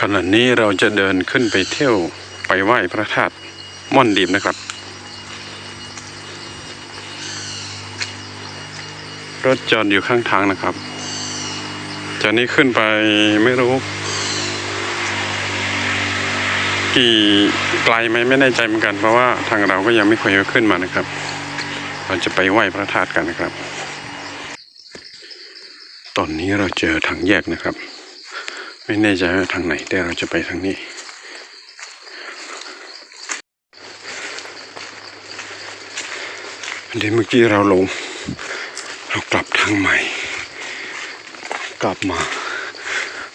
ขณะนี้เราจะเดินขึ้นไปเที่ยวไปไหว้พระธาตุม่อนดีมนะครับ รถจอดอยู่ข้างทางนะครับ จากนี้ขึ้นไปไม่รู้ กี่ไกลไหมไม่แน่ใจเหมือนกันเพราะว่าทางเราก็ยังไม่เคยขึ้นมานะครับ เราจะไปไหว้พระธาตุกันนะครับ ตอนนี้เราเจอทางแยกนะครับ ไม่แน่ใจว่าทางไหนแต่เราจะไปทางนี้ เดี๋ยวเมื่อกี้เราลง เรากลับทางใหม่ กลับมา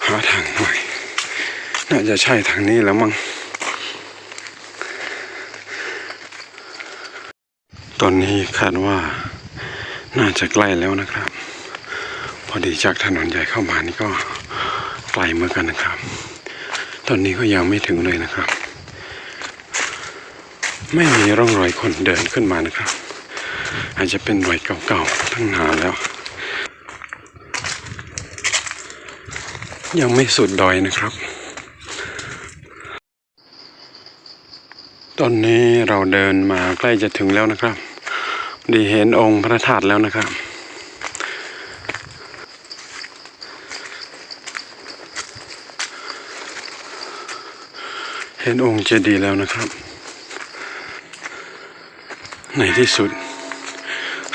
หาทางใหม่ น่าจะใช่ทางนี้แล้วมั้งตอนนี้คาดว่าน่าจะใกล้แล้วนะครับ อดีจากถนนใหญ่เข้ามานี่ก็ไกลเหมือนกันนะครับ ตอนนี้ก็ยังไม่ถึงเลยนะครับ ไม่มีร่องรอยคนเดินขึ้นมานะครับ อาจจะเป็นรอยเก่าๆตั้งนานแล้ว ยังไม่สุดดอยนะครับ ตอนนี้เราเดินมาใกล้จะถึงแล้วนะครับ ดีเห็นองค์พระธาตุแล้วนะครับ เห็นองค์เจดีย์แล้วนะครับ ในที่สุด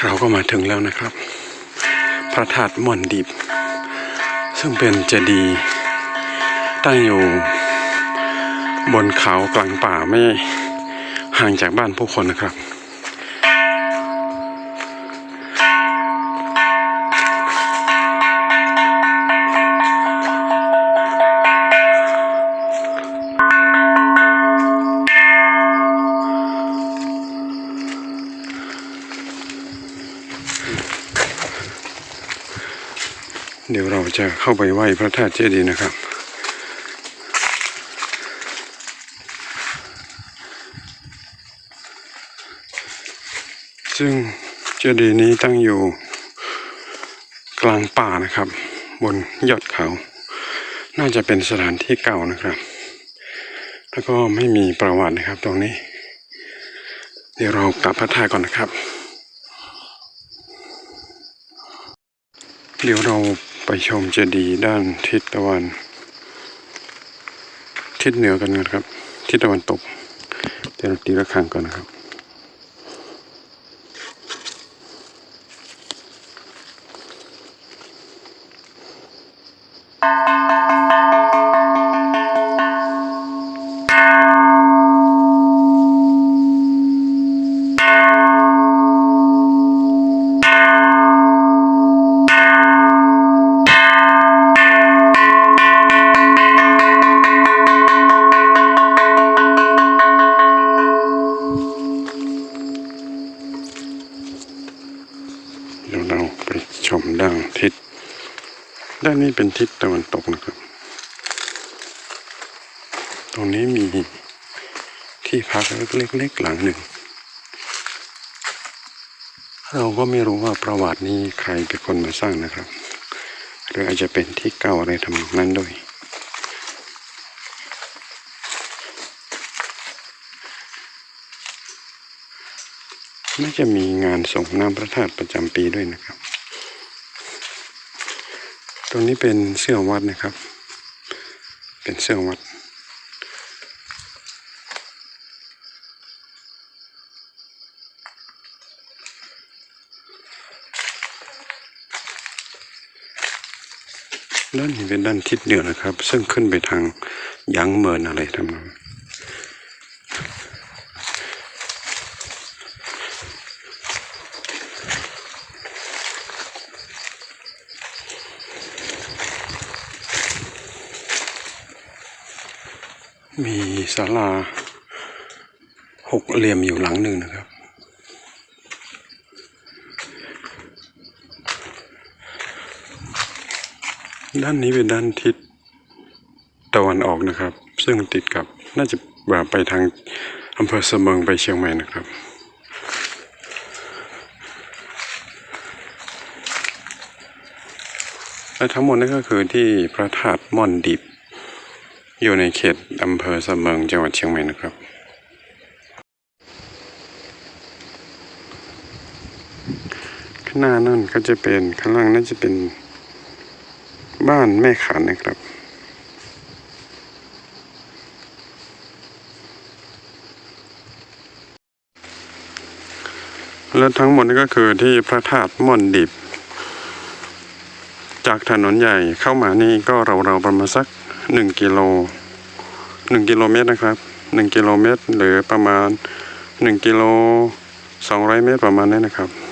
เราก็มาถึงแล้วนะครับ พระธาตุม่อนดิบ ซึ่งเป็นเจดีย์ตั้งอยู่บนเขากลางป่าไม่ห่างจากบ้านผู้คนนะครับ เดี๋ยวเราจะเข้าไปไหว้พระธาตุเจดีย์นะครับ ซึ่งเจดีย์นี้ตั้งอยู่กลางป่านะครับ บนยอดเขา น่าจะเป็นสถานที่เก่านะครับ แล้วก็ไม่มีประวัตินะครับตรงนี้ เดี๋ยวเรากลับพระธาตุก่อนนะครับเดี๋ยวเรา ไปชมเจดีย์ด้านทิศตะวัน ทิศเหนือกันนะครับ ทิศตะวันตกเดี๋ยวตีระฆังก่อนนะครับ เราไปชมด้านทิศ ด้านนี้เป็นทิศตะวันตกนะครับ ตรงนี้มีที่พักเล็กๆหลังหนึ่ง เราก็ไม่รู้ว่าประวัตินี้ใครเป็นคนมาสร้างนะครับ หรืออาจจะเป็นที่เก่าอะไรทำนองนั้นด้วย น่าจะมีงานส่งน้ำพระธาตุประจำปีด้วยนะครับ ตรงนี้เป็นเสื้อวัดนะครับ เป็นเสื้อวัดด้านนี้เป็นด้านทิศเหนือนะครับ ซึ่งขึ้นไปทางยังเมินอะไรทำนอง มีศาลาหกเหลี่ยมอยู่หลังหนึ่งนะครับ ด้านนี้เป็นด้านทิศตะวันออกนะครับ ซึ่งติดกับน่าจะแบบไปทางอำเภอเสมิงไปเชียงใหม่นะครับ และทั้งหมดนี่ก็คือที่พระธาตุม่อนดิบ อยู่ในเขตอำเภอเสมิงจังหวัดเชียงใหม่นะครับ ข้างหน้านั่นก็จะเป็นข้างล่างนั่นจะเป็นบ้านแม่ขันนะครับ และทั้งหมดนี่ก็คือที่พระธาตุม่อนดิบ จากถนนใหญ่เข้ามานี่ก็เราๆประมาณสัก หนึ่งกิโลหนึ่งกิโลเมตรนะครับหนึ่งกิโลเมตรหรือประมาณหนึ่งกิโลสองร้อยเมตรประมาณนี้นะครับ